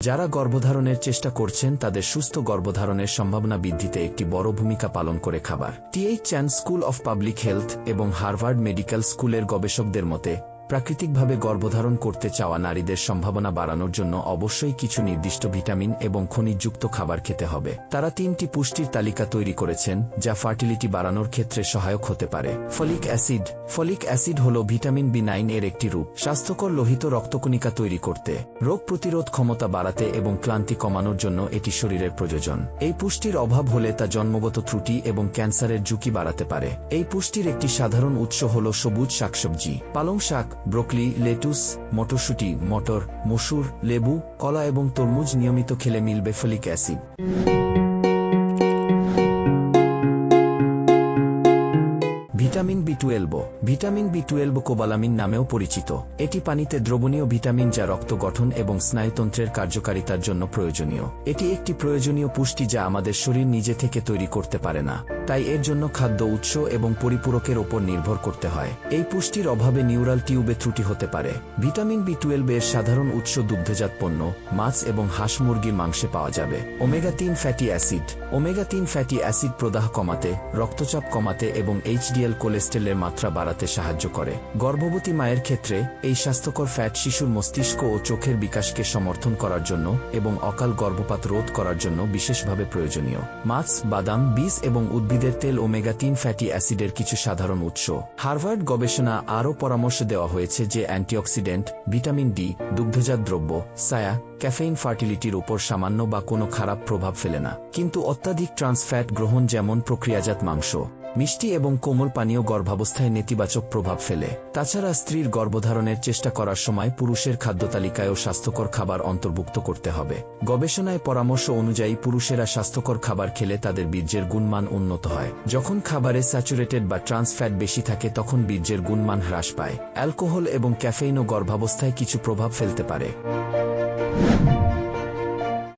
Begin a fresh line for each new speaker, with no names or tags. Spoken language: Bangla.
যারা গর্ভধারণের চেষ্টা করছেন, তাদের সুস্থ গর্ভধারণের সম্ভাবনা বৃদ্ধিতে একটি বড় ভূমিকা পালন করে খাবার। T H Chan school of public health এবং হার্ভার্ড মেডিকেল স্কুলের গবেষকদের মতে প্রাকৃতিকভাবে গর্ভধারণ করতে চাওয়া নারীদের সম্ভাবনা বাড়ানোর জন্য অবশ্যই কিছু নির্দিষ্ট ভিটামিন এবং খনিজযুক্ত খাবার খেতে হবে। তারা তিনটি পুষ্টির তালিকা তৈরি করেছেন, যা ফার্টিলিটি বাড়ানোর ক্ষেত্রে সহায়ক হতে পারে। Folic acid. ফলিক অ্যাসিড হল ভিটামিন বি নাইন এর একটি রূপ, স্বাস্থ্যকর লোহিত রক্তকণিকা তৈরি করতে, রোগ প্রতিরোধ ক্ষমতা বাড়াতে এবং ক্লান্তি কমানোর জন্য এটি শরীরের প্রয়োজন। এই পুষ্টির অভাব হলে তা জন্মগত ত্রুটি এবং ক্যান্সারের ঝুঁকি বাড়াতে পারে। এই পুষ্টির একটি সাধারণ উৎস হল সবুজ শাকসবজি। পালং শাক ব্রোকলি, লেটুস, মটরশুঁটি, মটর, মসুর, লেবু, কলা এবং তরমুজ নিয়মিত খেলে মিলবে folic acid. Vitamin B twelve vitamin B twelve cobalamin নামেও পরিচিত। এটি পানিতে দ্রবণীয় ভিটামিন যা রক্ত গঠন এবং স্নায়ুতন্ত্রের কার্যকারিতার জন্য প্রয়োজনীয়। এটি একটি প্রয়োজনীয় পুষ্টি যা আমাদের শরীর নিজে থেকে তৈরি করতে পারে না। তাই এর জন্য খাদ্য উৎস এবং পরিপূরকের ওপর নির্ভর করতে হয়। এই পুষ্টির অভাবে নিউরাল টিউবে ত্রুটি হতে পারে। ভিটামিন বি টুয়েলভ এর সাধারণ উৎস দুগ্ধজাত পণ্য, মাছ এবং হাঁস মুরগির মাংসে পাওয়া যাবে। ওমেগা তিন ফ্যাটি অ্যাসিড। ওমেগা তিন ফ্যাটি অ্যাসিড প্রদাহ কমাতে, রক্তচাপ কমাতে এবং এইচডিএল কোলেস্টেরলের মাত্রা বাড়াতে সাহায্য করে। গর্ভবতী মায়ের ক্ষেত্রে এই স্বাস্থ্যকর ফ্যাট শিশুর মস্তিষ্ক ও চোখের বিকাশকে সমর্থন করার জন্য এবং অকাল গর্ভপাত রোধ করার জন্য বিশেষভাবে প্রয়োজনীয়। মাছ, বাদাম, বীজ এবং উদ্ভিদের তেল ওমেগা তিন ফ্যাটি অ্যাসিডের কিছু সাধারণ উৎস। হার্ভার্ড গবেষণা আরও পরামর্শ দেওয়া হয়েছে যে অ্যান্টিঅক্সিডেন্ট, ভিটামিন ডি, দুগ্ধজাত দ্রব্য, সায়া, ক্যাফেইন ফার্টিলিটির উপর সামান্য বা কোনো খারাপ প্রভাব ফেলে না। কিন্তু অত্যাধিক ট্রান্সফ্যাট গ্রহণ যেমন প্রক্রিয়াজাত মাংস মিষ্টি এবং কোমল পানীয় গর্ভাবস্থায় নেতিবাচক প্রভাব ফেলে। তাছাড়া স্ত্রীর গর্ভধারণের চেষ্টা করার সময় পুরুষের খাদ্য তালিকায়ও স্বাস্থ্যকর খাবার অন্তর্ভুক্ত করতে হবে। গবেষণায় পরামর্শ অনুযায়ী পুরুষেরা স্বাস্থ্যকর খাবার খেলে তাদের বীর্যের গুণমান উন্নত হয়। যখন খাবারে স্যাচুরেটেড বা ট্রান্স ফ্যাট বেশি থাকে, তখন বীর্যের গুণমান হ্রাস পায়। অ্যালকোহল এবং ক্যাফেইনও গর্ভাবস্থায় কিছু প্রভাব ফেলতে পারে।